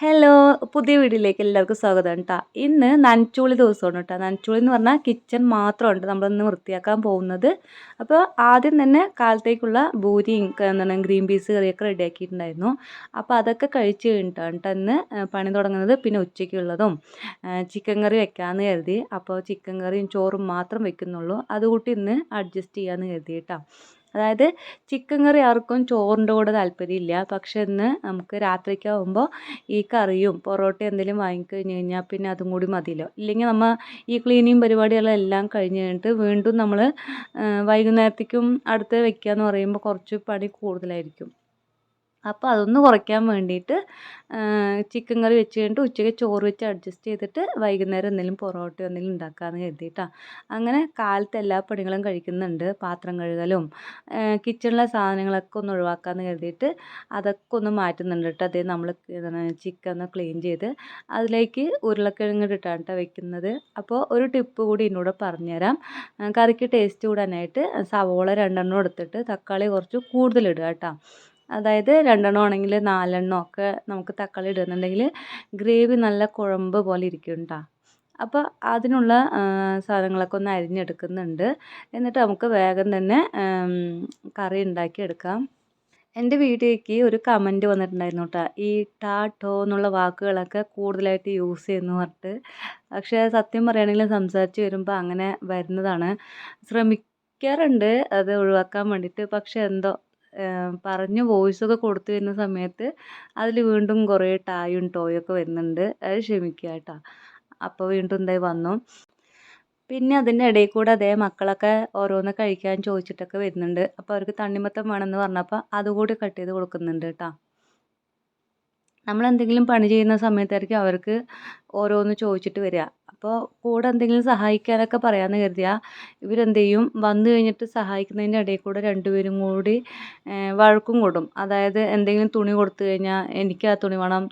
Hello പുതിയ വീഡിയോയിലേക്ക് എല്ലാവർക്കും സ്വാഗതം കേട്ടോ ഇന്ന് നനച്ചുളി ദിവസമാണ് കേട്ടോ നനച്ചുളി എന്ന് പറഞ്ഞാൽ കിച്ചൺ മാത്രമുണ്ട്. നമ്മളിന്ന് വൃത്തിയാക്കാൻ പോകുന്നത്. അപ്പോൾ ആദ്യം തന്നെ കാലത്തേക്കുള്ള ഭൂരിയും എന്താണ് ഗ്രീൻ പീസ് കറിയൊക്കെ റെഡിയാക്കിയിട്ടുണ്ടായിരുന്നു അപ്പോൾ അതൊക്കെ കഴിച്ച് കഴിഞ്ഞിട്ടാണ് കേട്ടോ ഇന്ന് പണി തുടങ്ങുന്നത്. പിന്നെ ഉച്ചയ്ക്കുള്ളതും ചിക്കൻ കറി വെക്കാമെന്ന് കരുതി. അപ്പോൾ ചിക്കൻ കറിയും ചോറും മാത്രം വെക്കുന്നുള്ളൂ. അതുകൂട്ടി ഇന്ന് അഡ്ജസ്റ്റ് ചെയ്യാമെന്ന് കരുതി കേട്ടോ അതായത് ചിക്കൻ കറി ആർക്കും ചോറിന്റെ കൂടെ താല്പര്യമില്ല. പക്ഷേ ഇന്ന് നമുക്ക് രാത്രിക്കാവുമ്പോൾ ഈ കറിയും പൊറോട്ട എന്തെങ്കിലും വാങ്ങിക്കഴിഞ്ഞ് കഴിഞ്ഞാൽ പിന്നെ അതും കൂടി മതിയല്ലോ. ഇല്ലെങ്കിൽ നമ്മൾ ഈ ക്ലീനിങ് പരിപാടികളെല്ലാം കഴിഞ്ഞ് കഴിഞ്ഞിട്ട് വീണ്ടും നമ്മൾ വൈകുന്നേരത്തേക്കും അടുത്ത് വെക്കുക എന്ന് പറയുമ്പോൾ കുറച്ച് പണി കൂടുതലായിരിക്കും. അപ്പോൾ അതൊന്ന് കുറയ്ക്കാൻ വേണ്ടിയിട്ട് ചിക്കൻ കറി വെച്ച് കഴിഞ്ഞിട്ട് ഉച്ചയ്ക്ക് ചോറ് വെച്ച് അഡ്ജസ്റ്റ് ചെയ്തിട്ട് വൈകുന്നേരം എന്തെങ്കിലും പൊറോട്ട എന്തെങ്കിലും ഉണ്ടാക്കാമെന്ന് കരുതിയിട്ടാണ് അങ്ങനെ കാലത്ത് എല്ലാ പണികളും കഴിക്കുന്നുണ്ട്. പാത്രം കഴുകലും കിച്ചണിലെ സാധനങ്ങളൊക്കെ ഒന്ന് ഒഴിവാക്കാമെന്ന് കരുതിയിട്ട് അതൊക്കെ ഒന്ന് മാറ്റുന്നുണ്ട് കേട്ടോ. അതേ നമ്മൾ ചിക്കൻ ഒന്ന് ക്ലീൻ ചെയ്ത് അതിലേക്ക് ഉരുളക്കിഴങ്ങ് ഇട്ടാണ് കേട്ടോ വെക്കുന്നത്. അപ്പോൾ ഒരു ടിപ്പ് കൂടി എന്നോട് പറഞ്ഞുതരാം. കറിക്ക് ടേസ്റ്റ് കൂടാനായിട്ട് സവോള രണ്ടെണ്ണം എടുത്തിട്ട് തക്കാളി കുറച്ച് കൂടുതൽ ഇടുക കേട്ടോ. അതായത് രണ്ടെണ്ണം ആണെങ്കിൽ നാലെണ്ണം ഒക്കെ നമുക്ക് തക്കാളി ഇടുന്നുണ്ടെങ്കിൽ ഗ്രേവി നല്ല കുഴമ്പ് പോലെ ഇരിക്കും കേട്ടോ അപ്പോൾ അതിനുള്ള സാധനങ്ങളൊക്കെ ഒന്ന് അരിഞ്ഞെടുക്കുന്നുണ്ട്. എന്നിട്ട് നമുക്ക് വേഗം തന്നെ കറി ഉണ്ടാക്കി എടുക്കാം എന്റെ വീഡിയോയ്ക്ക് ഒരു കമന്റ് വന്നിട്ടുണ്ടായിരുന്നു കേട്ടോ. ഈ ടാ ടോ എന്നുള്ള വാക്കുകളൊക്കെ കൂടുതലായിട്ട് യൂസ് ചെയ്യുന്നു പറഞ്ഞിട്ട്. പക്ഷേ സത്യം പറയുകയാണെങ്കിൽ സംസാരിച്ച് വരുമ്പോൾ അങ്ങനെ വരുന്നതാണ്. ശ്രമിക്കാറുണ്ട് അത് ഒഴിവാക്കാൻ വേണ്ടിയിട്ട്. പക്ഷേ എന്തോ പറഞ്ഞ് വോയിസൊക്കെ കൊടുത്തു വരുന്ന സമയത്ത് അതിൽ വീണ്ടും കുറേ ടായും ടോയൊക്കെ വരുന്നുണ്ട്. അത് ക്ഷമിക്കുക കേട്ടോ. അപ്പോൾ വീണ്ടും എന്തായി വന്നു. പിന്നെ അതിന്റെ ഇടയിൽ കൂടെ അതേ മക്കളൊക്കെ ഓരോന്ന് കഴിക്കാൻ ചോദിച്ചിട്ടൊക്കെ വരുന്നുണ്ട്. അപ്പോൾ അവർക്ക് തണ്ണിമത്തം വേണമെന്ന് പറഞ്ഞപ്പോൾ അതുകൂടി കട്ട് ചെയ്ത് കൊടുക്കുന്നുണ്ട് കേട്ടോ. നമ്മൾ എന്തെങ്കിലും പണി ചെയ്യുന്ന സമയത്തായിരിക്കും അവർക്ക് ഓരോന്ന് ചോദിച്ചിട്ട് വരിക. അപ്പോൾ കൂടെ എന്തെങ്കിലും സഹായിക്കാനൊക്കെ പറയാമെന്ന് കരുതിയാൽ ഇവരെന്ത് ചെയ്യും വന്ന് കഴിഞ്ഞിട്ട് സഹായിക്കുന്നതിന്റെ ഇടയിൽ കൂടെ രണ്ടുപേരും കൂടി വഴക്കും കൂടും. അതായത് എന്തെങ്കിലും തുണി കൊടുത്തു കഴിഞ്ഞാൽ എനിക്ക് ആ തുണി വേണം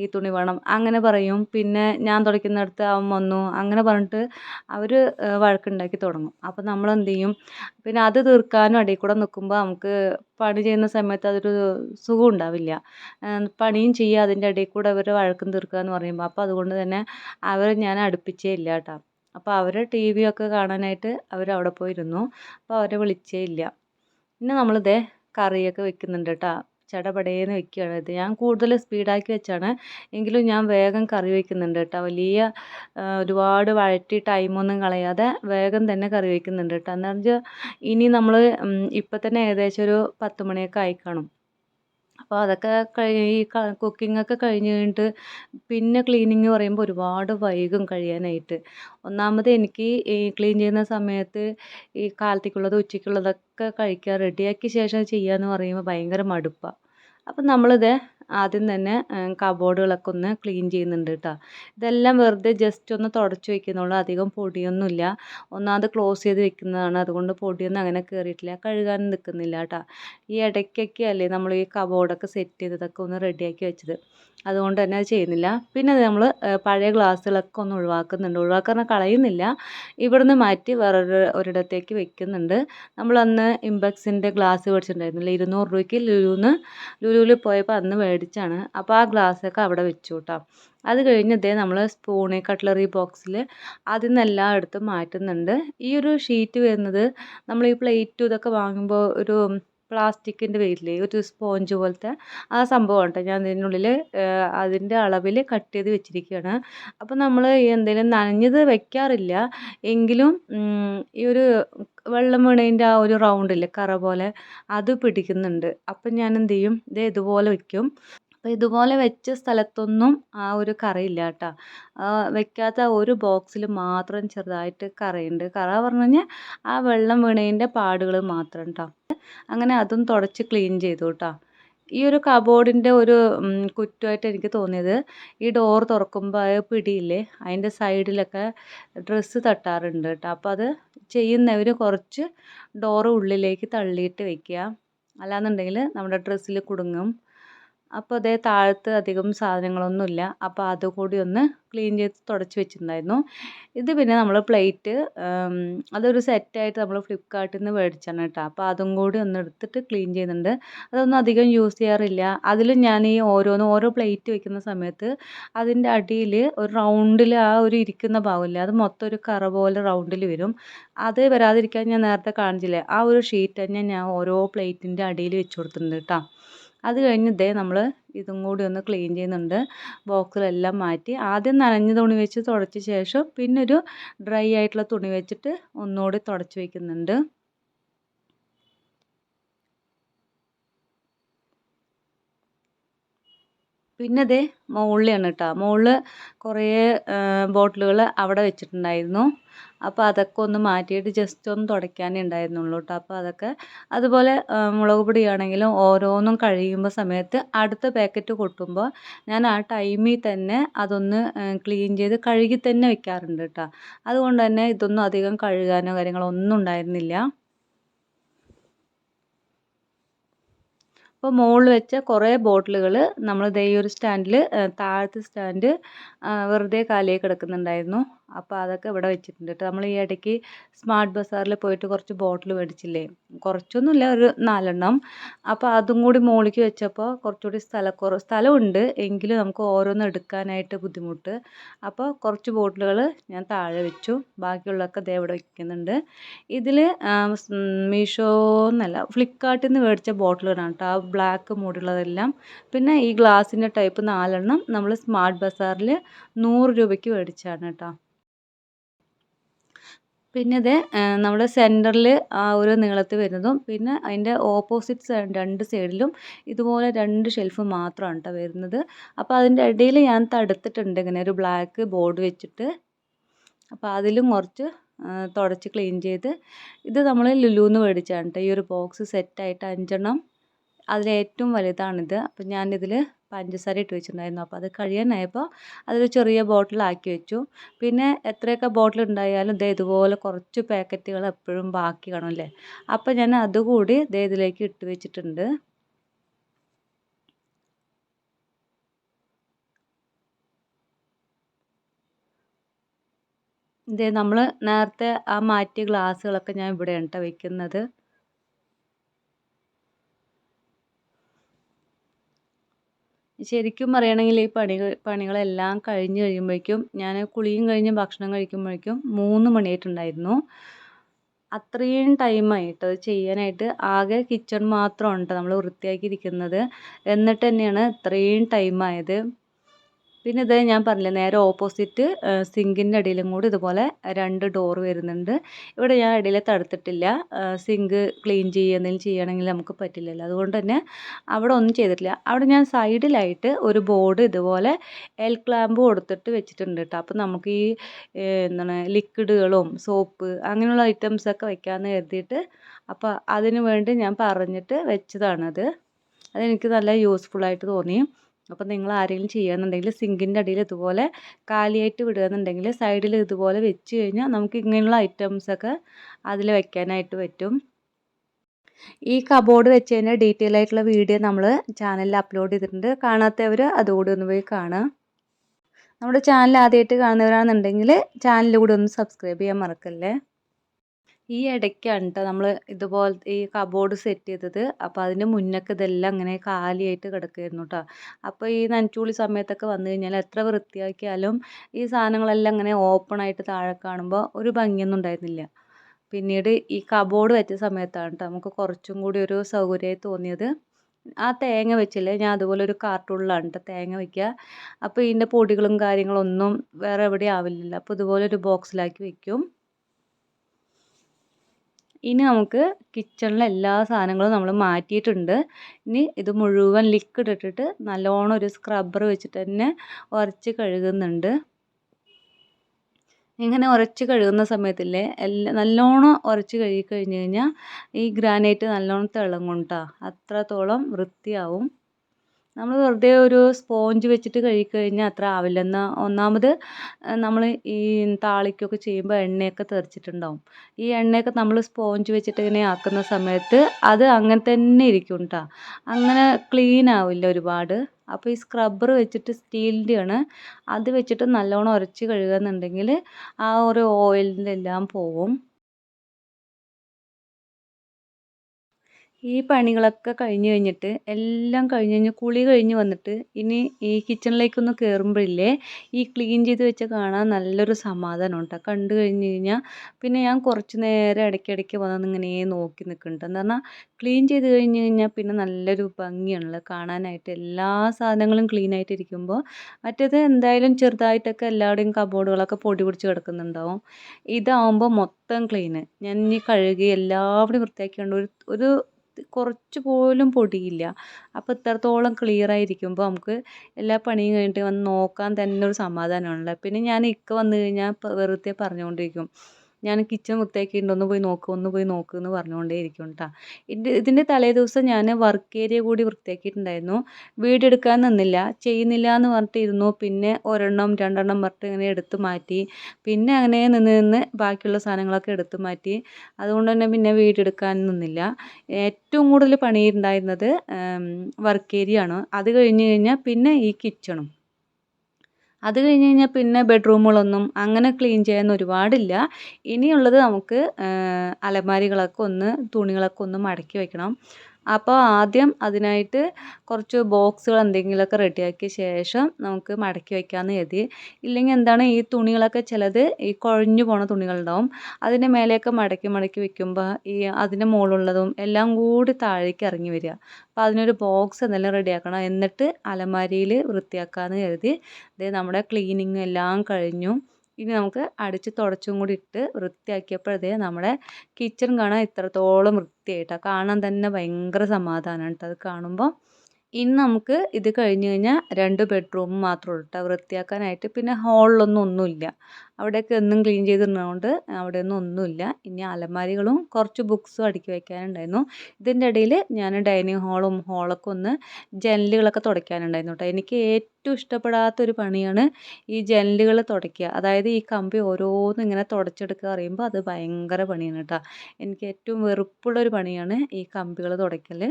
ഈ തുണി വേണം അങ്ങനെ പറയും. പിന്നെ ഞാൻ തുടയ്ക്കുന്നിടത്ത് അവൻ വന്നു അങ്ങനെ പറഞ്ഞിട്ട് അവർ വഴക്കുണ്ടാക്കി തുടങ്ങും. അപ്പോൾ നമ്മൾ എന്ത് ചെയ്യും പിന്നെ അത് തീർക്കാനും ഇടയിൽ കൂടെ നിൽക്കുമ്പോൾ നമുക്ക് പണി ചെയ്യുന്ന സമയത്ത് അതൊരു സുഖം ഉണ്ടാവില്ല. പണിയും ചെയ്യുക അതിന്റെ ഇടയിൽ കൂടെ അവർ വഴക്കും തീർക്കുക എന്ന് പറയുമ്പോൾ അപ്പോൾ അതുകൊണ്ട് തന്നെ അവരെ ഞാൻ അടുപ്പിച്ചേ ഇല്ല കേട്ടോ അപ്പോൾ അവർ ടി വി ഒക്കെ കാണാനായിട്ട് അവർ അവിടെ പോയിരുന്നു. അപ്പോൾ അവരെ വിളിച്ചേ ഇല്ല പിന്നെ നമ്മളിതേ കറിയൊക്കെ വെക്കുന്നുണ്ട് കേട്ടോ ചടപടേന്ന് വെക്കുകയാണ് ഇത്. ഞാൻ കൂടുതൽ സ്പീഡാക്കി വെച്ചാണ്. എങ്കിലും ഞാൻ വേഗം കറി വെക്കുന്നുണ്ട് കേട്ടോ വലിയ ഒരുപാട് വഴറ്റി ടൈമൊന്നും കളയാതെ വേഗം തന്നെ കറി വെക്കുന്നുണ്ട് കേട്ടോ എന്താണെന്ന് വെച്ചാൽ ഇനി നമ്മൾ ഇപ്പം തന്നെ ഏകദേശം ഒരു പത്ത് മണിയൊക്കെ ആയി കാണും. അപ്പോൾ അതൊക്കെ ഈ കുക്കിങ്ങൊക്കെ കഴിഞ്ഞ് കഴിഞ്ഞിട്ട് പിന്നെ ക്ലീനിങ് പറയുമ്പോൾ ഒരുപാട് വൈകും കഴിയാനായിട്ട്. ഒന്നാമത് എനിക്ക് ഈ ക്ലീൻ ചെയ്യുന്ന സമയത്ത് ഈ കാലത്തേക്കുള്ളത് ഉച്ചയ്ക്കുള്ളതൊക്കെ കഴിക്കാൻ റെഡിയാക്കിയ ശേഷം ചെയ്യുക എന്ന് പറയുമ്പോൾ ഭയങ്കര മടുപ്പാണ് അപ്പം നമ്മളിത് ആദ്യം തന്നെ കബോർഡുകളൊക്കെ ഒന്ന് ക്ലീൻ ചെയ്യുന്നുണ്ട് കേട്ടോ ഇതെല്ലാം വെറുതെ ജസ്റ്റ് ഒന്ന് തുടച്ച് വയ്ക്കുന്നുള്ളൂ അധികം പൊടിയൊന്നുമില്ല. ഒന്നാമത് ക്ലോസ് ചെയ്ത് വെക്കുന്നതാണ്. അതുകൊണ്ട് പൊടിയൊന്നും അങ്ങനെ കയറിയിട്ടില്ല കഴുകാൻ നിൽക്കുന്നില്ല കേട്ടോ ഈ ഇടയ്ക്കൊക്കെ അല്ലേ നമ്മൾ ഈ കബോർഡൊക്കെ സെറ്റ് ചെയ്തതൊക്കെ ഒന്ന് റെഡിയാക്കി വെച്ചത്. അതുകൊണ്ട് തന്നെ അത് ചെയ്യുന്നില്ല. പിന്നെ നമ്മൾ പഴയ ഗ്ലാസ്സുകളൊക്കെ ഒന്ന് ഒഴിവാക്കുന്നുണ്ട്. ഒഴിവാക്കാൻ കളയുന്നില്ല. ഇവിടുന്ന് മാറ്റി വേറൊരു ഒരിടത്തേക്ക് വെക്കുന്നുണ്ട്. നമ്മളന്ന് ഇമ്പക്സിന്റെ ഗ്ലാസ് മേടിച്ചിട്ടുണ്ടായിരുന്നില്ല? ഇരുന്നൂറ് രൂപയ്ക്ക് ലുലുന്ന് ലുലുവിൽ പോയപ്പോൾ അന്ന് മേടിച്ചാണ്. അപ്പോൾ ആ ഗ്ലാസ്സൊക്കെ അവിടെ വെച്ചു കേട്ടോ അത് കഴിഞ്ഞ് ഇതേ നമ്മൾ സ്പൂണ് കട്ട്ലറി ബോക്സിൽ അതിൽ നിന്നെല്ലാം എടുത്ത് മാറ്റുന്നുണ്ട്. ഈ ഒരു ഷീറ്റ് വരുന്നത് നമ്മൾ ഈ പ്ലേറ്റും ഇതൊക്കെ വാങ്ങുമ്പോൾ ഒരു പ്ലാസ്റ്റിക്കിന്റെ വരില്ലേ ഒരു സ്പോഞ്ച് പോലത്തെ ആ സംഭവം കേട്ടോ. ഞാൻ അതിനുള്ളിൽ അതിന്റെ അളവിൽ കട്ട് ചെയ്ത് വെച്ചിരിക്കുകയാണ്. അപ്പോൾ നമ്മൾ എന്തെങ്കിലും നനഞ്ഞത് വെക്കാറില്ല. എങ്കിലും ഈ ഒരു വെള്ളം വീണതിന്റെ ആ ഒരു റൗണ്ടില്ലേ കറ പോലെ അത് പിടിക്കുന്നുണ്ട്. അപ്പം ഞാൻ എന്ത് ചെയ്യും? ഇത് ഇതുപോലെ വയ്ക്കും അപ്പോൾ ഇതുപോലെ വെച്ച സ്ഥലത്തൊന്നും ആ ഒരു കറയില്ല കേട്ടോ വെക്കാത്ത ഒരു ബോക്സിൽ മാത്രം ചെറുതായിട്ട് കറയുണ്ട്. കറ പറഞ്ഞു കഴിഞ്ഞാൽ ആ വെള്ളം വീണതിന്റെ പാടുകൾ മാത്രം കേട്ടോ അങ്ങനെ അതും തുടച്ച് ക്ലീൻ ചെയ്തു കേട്ടോ ഈ ഒരു കബോർഡിന്റെ ഒരു കുറ്റമായിട്ട് എനിക്ക് തോന്നിയത് ഈ ഡോർ തുറക്കുമ്പോൾ പിടിയില്ലേ അതിന്റെ സൈഡിലൊക്കെ ഡ്രസ്സ് തട്ടാറുണ്ട് കേട്ടോ അപ്പോൾ അത് ചെയ്യുന്നവർ കുറച്ച് ഡോറ് ഉള്ളിലേക്ക് തള്ളിയിട്ട് വെക്കുക അല്ലാന്നുണ്ടെങ്കിൽ നമ്മുടെ ഡ്രസ്സിൽ കുടുങ്ങും. അപ്പോൾ അതേ താഴത്ത് അധികം സാധനങ്ങളൊന്നുമില്ല. അപ്പോൾ അതുകൂടി ഒന്ന് ക്ലീൻ ചെയ്ത് തുടച്ച് വെച്ചിട്ടുണ്ടായിരുന്നു. ഇത് പിന്നെ നമ്മൾ പ്ലേറ്റ് അതൊരു സെറ്റായിട്ട് നമ്മൾ ഫ്ലിപ്കാർട്ടിൽ നിന്ന് മേടിച്ചാണ് കേട്ടോ. അപ്പോൾ അതും കൂടി ഒന്ന് എടുത്തിട്ട് ക്ലീൻ ചെയ്യുന്നുണ്ട്. അതൊന്നും അധികം യൂസ് ചെയ്യാറില്ല. അതിലും ഞാൻ ഈ ഓരോന്നും ഓരോ പ്ലേറ്റ് വെക്കുന്ന സമയത്ത് അതിന്റെ അടിയിൽ ഒരു റൗണ്ടിൽ ആ ഒരു ഇരിക്കുന്ന ഭാഗമില്ല അത് മൊത്തം ഒരു കറ പോലെ റൗണ്ടിൽ വരും. അത് വരാതിരിക്കാൻ ഞാൻ നേരത്തെ കാണിച്ചില്ലേ? ആ ഒരു ഷീറ്റ് തന്നെ ഞാൻ ഓരോ പ്ലേറ്റിന്റെ അടിയിൽ വെച്ച് കൊടുത്തിട്ടുണ്ട് കേട്ടോ. അത് കഴിഞ്ഞ് നമ്മൾ ഇതും കൂടി ഒന്ന് ക്ലീൻ ചെയ്യുന്നുണ്ട്. ബോക്സിലെല്ലാം മാറ്റി. ആദ്യം നനഞ്ഞ തുണി വെച്ച് തുടച്ച ശേഷം പിന്നെ ഒരു ഡ്രൈ ആയിട്ടുള്ള തുണി വെച്ചിട്ട് ഒന്നുകൂടി തുടച്ച് വയ്ക്കുന്നുണ്ട് പിന്നെ ദേ മുകളിലാണ് കേട്ടോ മുകളിൽ കുറേ ബോട്ടിലുകൾ അവിടെ വെച്ചിട്ടുണ്ടായിരുന്നു. അപ്പോൾ അതൊക്കെ ഒന്ന് മാറ്റിയിട്ട് ജസ്റ്റ് ഒന്ന് തുടയ്ക്കാനേ ഉണ്ടായിരുന്നുള്ളൂ കേട്ടോ അപ്പോൾ അതൊക്കെ അതുപോലെ മുളക് പൊടിയാണെങ്കിലും ഓരോന്നും കഴിയുമ്പോൾ സമയത്ത് അടുത്ത പാക്കറ്റ് കൊട്ടുമ്പോൾ ഞാൻ ആ ടൈമിൽ തന്നെ അതൊന്ന് ക്ലീൻ ചെയ്ത് കഴുകി തന്നെ വെക്കാറുണ്ട് കേട്ടോ അതുകൊണ്ട് തന്നെ ഇതൊന്നും അധികം കഴുകാനോ കാര്യങ്ങളോ ഒന്നും ഉണ്ടായിരുന്നില്ല. അപ്പോൾ മുകളിൽ വെച്ച കുറേ ബോട്ടിലുകൾ നമ്മൾ ദേ ഈ ഒരു സ്റ്റാൻഡിൽ താഴത്തെ സ്റ്റാൻഡ് വെറുതെ കാലിയായി കിടക്കുന്നുണ്ടായിരുന്നു. അപ്പോൾ അതൊക്കെ ഇവിടെ വെച്ചിട്ടുണ്ട് കേട്ടോ നമ്മൾ ഈ ഇടയ്ക്ക് സ്മാർട്ട് ബസാറിൽ പോയിട്ട് കുറച്ച് ബോട്ടിൽ മേടിച്ചില്ലേ? കുറച്ചൊന്നുമില്ല ഒരു നാലെണ്ണം. അപ്പോൾ അതും കൂടി മുകളിലേക്ക് വെച്ചപ്പോൾ കുറച്ചുകൂടി സ്ഥലക്കുറവ് സ്ഥലമുണ്ട്. എങ്കിലും നമുക്ക് ഓരോന്ന് എടുക്കാനായിട്ട് ബുദ്ധിമുട്ട്. അപ്പോൾ കുറച്ച് ബോട്ടിലുകൾ ഞാൻ താഴെ വെച്ചു. ബാക്കിയുള്ളതൊക്കെ ദേ ഇവിടെ വയ്ക്കുന്നുണ്ട് ഇതിൽ മീഷോ എന്നല്ല ഫ്ലിപ്കാർട്ടിൽ നിന്ന് മേടിച്ച ബോട്ടിലുകളാണ് കേട്ടോ ആ ബ്ലാക്ക് മൂടുള്ളതെല്ലാം. പിന്നെ ഈ ഗ്ലാസിന്റെ ടൈപ്പ് നാലെണ്ണം നമ്മൾ സ്മാർട്ട് ബസാറിൽ നൂറ് രൂപയ്ക്ക് മേടിച്ചാണ് കേട്ടോ പിന്നെ ഇത് നമ്മുടെ സെന്ററിൽ ആ ഒരു നീളത്തിൽ വരുന്നതും പിന്നെ അതിന്റെ ഓപ്പോസിറ്റ് രണ്ട് സൈഡിലും ഇതുപോലെ രണ്ട് ഷെൽഫ് മാത്രമാണ് കേട്ടോ വരുന്നത്. അപ്പോൾ അതിന്റെ ഇടയിൽ ഞാൻ തടുത്തിട്ടുണ്ട് ഇങ്ങനെ ഒരു ബ്ലാക്ക് ബോർഡ് വെച്ചിട്ട്. അപ്പോൾ അതിലും കുറച്ച് തുടച്ച് ക്ലീൻ ചെയ്ത് ഇത് നമ്മൾ ലുലുന്ന് മേടിച്ചാണ് കേട്ടോ ഈ ഒരു ബോക്സ് സെറ്റായിട്ട് അഞ്ചെണ്ണം അതിലേറ്റവും വലുതാണിത്. അപ്പം ഞാനിതിൽ പഞ്ചസാര ഇട്ട് വെച്ചിട്ടുണ്ടായിരുന്നു. അപ്പോൾ അത് കഴിയാനായപ്പോൾ അതൊരു ചെറിയ ബോട്ടിലാക്കി വെച്ചു. പിന്നെ എത്രയൊക്കെ ബോട്ടിൽ ഉണ്ടായാലും ദേ ഇതുപോലെ കുറച്ച് പാക്കറ്റുകൾ എപ്പോഴും ബാക്കി കാണുമല്ലേ അപ്പോൾ ഞാൻ അതുകൂടി ദേ ഇതിലേക്ക് ഇട്ട് വെച്ചിട്ടുണ്ട്. ഇതേ നമ്മൾ നേരത്തെ ആ മാറ്റിയ ഗ്ലാസ്സുകളൊക്കെ ഞാൻ ഇവിടെ കേട്ടോ വെക്കുന്നത്. ശരിക്കും പറയുകയാണെങ്കിൽ ഈ പണികൾ പണികളെല്ലാം കഴിഞ്ഞ് കഴിയുമ്പോഴേക്കും ഞാൻ കുളിയും കഴിഞ്ഞ് ഭക്ഷണം കഴിക്കുമ്പോഴേക്കും മൂന്ന് മണിയായിട്ടുണ്ടായിരുന്നു. അത്രയും ടൈമായിട്ട് അത് ചെയ്യാനായിട്ട് ആകെ കിച്ചൺ മാത്രമാണ് നമ്മൾ വൃത്തിയാക്കിയിരിക്കുന്നത്. എന്നിട്ട് തന്നെയാണ് ഇത്രയും ടൈമായത് പിന്നെ ഇത് ഞാൻ പറഞ്ഞില്ലേ നേരെ ഓപ്പോസിറ്റ് സിങ്കിന്റെ അടിയിലും കൂടി ഇതുപോലെ രണ്ട് ഡോർ വരുന്നുണ്ട്. ഇവിടെ ഞാൻ ഇടയിൽ തടുത്തിട്ടില്ല. സിങ്ക് ക്ലീൻ ചെയ്യുക ചെയ്യണമെങ്കിൽ നമുക്ക് പറ്റില്ലല്ലോ. അതുകൊണ്ട് തന്നെ അവിടെ ഒന്നും ചെയ്തിട്ടില്ല. അവിടെ ഞാൻ സൈഡിലായിട്ട് ഒരു ബോർഡ് ഇതുപോലെ എൽ ക്ലാമ്പ് കൊടുത്തിട്ട് വെച്ചിട്ടുണ്ട് കേട്ടോ. അപ്പോൾ നമുക്ക് ഈ എന്താണ് ലിക്വിഡുകളും സോപ്പ് അങ്ങനെയുള്ള ഐറ്റംസൊക്കെ വയ്ക്കാമെന്ന് കരുതിയിട്ട് അപ്പോൾ അതിന് വേണ്ടി ഞാൻ പറഞ്ഞിട്ട് വെച്ചതാണത്. അതെനിക്ക് നല്ല യൂസ്ഫുള്ളായിട്ട് തോന്നി. അപ്പോൾ നിങ്ങൾ ആരെങ്കിലും ചെയ്യുകയെന്നുണ്ടെങ്കിൽ സിങ്കിന്റെ അടിയിൽ ഇതുപോലെ കാലിയായിട്ട് വിടുകയെന്നുണ്ടെങ്കിൽ സൈഡിൽ ഇതുപോലെ വെച്ച് കഴിഞ്ഞാൽ നമുക്ക് ഇങ്ങനെയുള്ള ഐറ്റംസൊക്കെ അതിൽ വെക്കാനായിട്ട് പറ്റും. ഈ കബോർഡ് വെച്ചതിന്റെ ഡീറ്റെയിൽ ആയിട്ടുള്ള വീഡിയോ നമ്മൾ ചാനലിൽ അപ്ലോഡ് ചെയ്തിട്ടുണ്ട്. കാണാത്തവർ അതുകൂടി ഒന്ന് പോയി കാണുക. നമ്മുടെ ചാനൽ ആദ്യമായിട്ട് കാണുന്നവരാണെന്നുണ്ടെങ്കിൽ ചാനലിലൂടെ ഒന്ന് സബ്സ്ക്രൈബ് ചെയ്യാൻ മറക്കല്ലേ? ഈ ഇടയ്ക്കാണ് കേട്ടോ നമ്മൾ ഇതുപോലെ ഈ കബോർഡ് സെറ്റ് ചെയ്തത്. അപ്പോൾ അതിന് മുന്നൊക്കെ ഇതെല്ലാം അങ്ങനെ കാലിയായിട്ട് കിടക്കുകയായിരുന്നു കേട്ടോ അപ്പോൾ ഈ നനച്ചുകുളി സമയത്തൊക്കെ വന്നു കഴിഞ്ഞാൽ എത്ര വൃത്തിയാക്കിയാലും ഈ സാധനങ്ങളെല്ലാം ഇങ്ങനെ ഓപ്പണായിട്ട് താഴെ കാണുമ്പോൾ ഒരു ഭംഗിയൊന്നും ഉണ്ടായിരുന്നില്ല. പിന്നീട് ഈ കബോർഡ് വെച്ച സമയത്താണ് കേട്ടോ നമുക്ക് കുറച്ചും കൂടി ഒരു സൗകര്യമായി തോന്നിയത്. ആ തേങ്ങ വെച്ചില്ലേ ഞാൻ അതുപോലെ ഒരു കാർട്ടൂണിലാണ് കേട്ടോ തേങ്ങ വയ്ക്കുക അപ്പോൾ ഇതിന്റെ പൊടികളും കാര്യങ്ങളൊന്നും വേറെ എവിടെയും ആവില്ലല്ലോ. അപ്പോൾ ഇതുപോലെ ഒരു ബോക്സിലാക്കി വെക്കും. ഇനി നമുക്ക് കിച്ചണിലെ എല്ലാ സാധനങ്ങളും നമ്മൾ മാറ്റിയിട്ടുണ്ട്. ഇനി ഇത് മുഴുവൻ ലിക്വിഡ് ഇട്ടിട്ട് നല്ലോണം ഒരു സ്ക്രബ്ബർ വെച്ചിട്ട് തന്നെ ഉരച്ച് കഴുകുന്നുണ്ട്. ഇങ്ങനെ ഉരച്ച് കഴുകുന്ന സമയത്തില്ലേ എല്ലാ നല്ലോണം ഉരച്ച് കഴുകി കഴിഞ്ഞ് കഴിഞ്ഞാൽ ഈ ഗ്രാനൈറ്റ് നല്ലോണം തിളങ്ങും കേട്ടോ അത്രത്തോളം വൃത്തിയാവും. നമ്മൾ വെറുതെ ഒരു സ്പോഞ്ച് വെച്ചിട്ട് കഴുകി കഴിഞ്ഞാൽ അത്ര ആവില്ലെന്ന് ഒന്നാമത് നമ്മൾ ഈ താളിക്കൊക്കെ ചെയ്യുമ്പോൾ എണ്ണയൊക്കെ തെറിച്ചിട്ടുണ്ടാവും. ഈ എണ്ണയൊക്കെ നമ്മൾ സ്പോഞ്ച് വെച്ചിട്ട് ഇങ്ങനെ ആക്കുന്ന സമയത്ത് അത് അങ്ങനെ തന്നെ ഇരിക്കും കേട്ടോ അങ്ങനെ ക്ലീൻ ആവില്ല ഒരുപാട്. അപ്പോൾ ഈ സ്ക്രബ്ബർ വെച്ചിട്ട് സ്റ്റീലിന്റെയാണ് അത് വെച്ചിട്ട് നല്ലോണം ഉരച്ച് കഴുകുകയെന്നുണ്ടെങ്കിൽ ആ ഒരു ഓയിലിന്റെ എല്ലാം പോവും. ഈ പണികളൊക്കെ കഴിഞ്ഞ് കഴിഞ്ഞിട്ട് എല്ലാം കഴിഞ്ഞ് കഴിഞ്ഞ് കുളി കഴിഞ്ഞ് വന്നിട്ട് ഇനി ഈ കിച്ചണിലേക്കൊന്ന് കയറുമ്പോഴില്ലേ ഈ ക്ലീൻ ചെയ്ത് വെച്ച കാണാൻ നല്ലൊരു സമാധാനം ഉണ്ട്? കണ്ടു കഴിഞ്ഞ് കഴിഞ്ഞാൽ പിന്നെ ഞാൻ കുറച്ച് നേരം ഇടയ്ക്കിടയ്ക്ക് വന്ന് ഇങ്ങനെ നോക്കി നിൽക്കുന്നുണ്ട്. എന്ന് പറഞ്ഞാൽ ക്ലീൻ ചെയ്ത് കഴിഞ്ഞ് കഴിഞ്ഞാൽ പിന്നെ നല്ലൊരു ഭംഗിയാണല്ലോ. കാണാനായിട്ട് എല്ലാ സാധനങ്ങളും ക്ലീൻ ആയിട്ട് ഇരിക്കുമ്പോൾ മറ്റേത് എന്തായാലും ചെറുതായിട്ടൊക്കെ എല്ലാവരുടെയും കബോർഡുകളൊക്കെ പൊടി പിടിച്ച് കിടക്കുന്നുണ്ടാവും. ഇതാവുമ്പോൾ മൊത്തം ക്ലീന് ഞാൻ ഇനി കഴുകി എല്ലാവരും വൃത്തിയാക്കിയുണ്ട് ഒരു ഒരു കുറച്ച് പോലും പൊടിയില്ല. അപ്പോൾ ഇത്രത്തോളം ക്ലിയർ ആയിരിക്കുമ്പോൾ നമുക്ക് എല്ലാ പണിയും കഴിഞ്ഞിട്ട് വന്ന് നോക്കാൻ തന്നെ ഒരു സമാധാനമാണല്ലോ. പിന്നെ ഞാൻ ഇക്ക വന്നു കഴിഞ്ഞാൽ വെറുതെ പറഞ്ഞുകൊണ്ടിരിക്കും ഞാൻ കിച്ചൺ വൃത്തിയാക്കിയിട്ടുണ്ട് ഒന്ന് പോയി നോക്ക് ഒന്ന് പോയി നോക്ക് എന്ന് പറഞ്ഞുകൊണ്ടേ ഇരിക്കും കേട്ടോ ഇത് ഇതിന്റെ തലേ ദിവസം ഞാൻ വർക്ക് ഏരിയ കൂടി വൃത്തിയാക്കിയിട്ടുണ്ടായിരുന്നു. വീഡിയോ എടുക്കാൻ നിന്നില്ല ചെയ്യുന്നില്ല എന്ന് പറഞ്ഞിട്ട് ഇരുന്നു പിന്നെ ഒരെണ്ണം രണ്ടെണ്ണം പറഞ്ഞിട്ട് ഇങ്ങനെ എടുത്തു മാറ്റി. പിന്നെ അങ്ങനെ നിന്ന് നിന്ന് ബാക്കിയുള്ള സാധനങ്ങളൊക്കെ എടുത്തു മാറ്റി. അതുകൊണ്ട് തന്നെ പിന്നെ വീഡിയോ എടുക്കാൻ നിന്നില്ല. ഏറ്റവും കൂടുതൽ പണിയുണ്ടായിരുന്നത് വർക്ക് ഏരിയ ആണ്. അത് കഴിഞ്ഞ് കഴിഞ്ഞാൽ പിന്നെ ഈ കിച്ചണും അത് കഴിഞ്ഞ് കഴിഞ്ഞാൽ പിന്നെ ബെഡ്റൂമുകളൊന്നും അങ്ങനെ ക്ലീൻ ചെയ്യാൻ ഒരുപാടില്ല. ഇനിയുള്ളത് നമുക്ക് അലമാരികളൊക്കെ ഒന്ന് തുണികളൊക്കെ ഒന്ന് മടക്കി വെക്കണം. അപ്പോൾ ആദ്യം അതിനായിട്ട് കുറച്ച് ബോക്സുകൾ എന്തെങ്കിലുമൊക്കെ റെഡിയാക്കിയ ശേഷം നമുക്ക് മടക്കി വയ്ക്കാമെന്ന് കരുതി. ഇല്ലെങ്കിൽ എന്താണ് ഈ തുണികളൊക്കെ ചിലത് ഈ കുഴഞ്ഞു പോണ തുണികളുണ്ടാവും. അതിന്റെ മേലെയൊക്കെ മടക്കി മടക്കി വെക്കുമ്പോൾ ഈ അതിന്റെ മുകളിലുള്ളതും എല്ലാം കൂടി താഴേക്ക് ഇറങ്ങി വരിക. അപ്പോൾ അതിനൊരു ബോക്സ് എന്തെങ്കിലും റെഡിയാക്കണം. എന്നിട്ട് അലമാരിയിൽ വൃത്തിയാക്കാമെന്ന് കരുതി. ഇത് നമ്മുടെ ക്ലീനിങ് എല്ലാം കഴിഞ്ഞു. ഇനി നമുക്ക് അടിച്ച് തുടച്ചും കൂടി ഇട്ട് വൃത്തിയാക്കിയപ്പോഴത്തേ നമ്മുടെ കിച്ചൺ കാണാൻ ഇത്രത്തോളം വൃത്തിയായിട്ടാണ് കാണാൻ തന്നെ ഭയങ്കര സമാധാനമാണ് കേട്ടോ അത് കാണുമ്പോൾ ഇനി നമുക്ക് ഇത് കഴിഞ്ഞ് കഴിഞ്ഞാൽ രണ്ട് ബെഡ്റൂം മാത്രമേ ഉള്ളൂ വൃത്തിയാക്കാനായിട്ട്. പിന്നെ ഹാളിലൊന്നും ഒന്നുമില്ല. അവിടെയൊക്കെ എന്നും ക്ലീൻ ചെയ്തിരുന്നതുകൊണ്ട് അവിടെയൊന്നും ഒന്നുമില്ല. ഇനി അലമാരികളും കുറച്ച് ബുക്സും അടുക്കി വയ്ക്കാനുണ്ടായിരുന്നു ഇതിന്റെ ഇടയിൽ ഞാൻ ഡൈനിങ് ഹാളും ഹാളൊക്കെ ഒന്ന് ജനലുകളൊക്കെ തുടയ്ക്കാനുണ്ടായിരുന്നു കേട്ടോ എനിക്ക് ഏറ്റവും ഇഷ്ടപ്പെടാത്തൊരു പണിയാണ് ഈ ജനലുകൾ തുടയ്ക്കുക. അതായത് ഈ കമ്പി ഓരോന്നും ഇങ്ങനെ തുടച്ചെടുക്കുക പറയുമ്പോൾ അത് ഭയങ്കര പണിയാണ് കേട്ടോ എനിക്ക് ഏറ്റവും വെറുപ്പുള്ളൊരു പണിയാണ് ഈ കമ്പികൾ തുടയ്ക്കൽ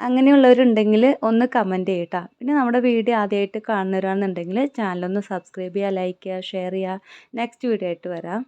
അങ്ങനെയുള്ളവരുണ്ടെങ്കിൽ ഒന്ന് കമന്റ് ചെയ്യട്ടോ. പിന്നെ നമ്മുടെ വീഡിയോ ആദ്യമായിട്ട് കാണുന്നവരാണെന്നുണ്ടെങ്കിൽ ചാനലൊന്ന് സബ്സ്ക്രൈബ് ചെയ്യുക ലൈക്ക് ചെയ്യുക ഷെയർ ചെയ്യുക. നെക്സ്റ്റ് വീഡിയോ ആയിട്ട് വരാം.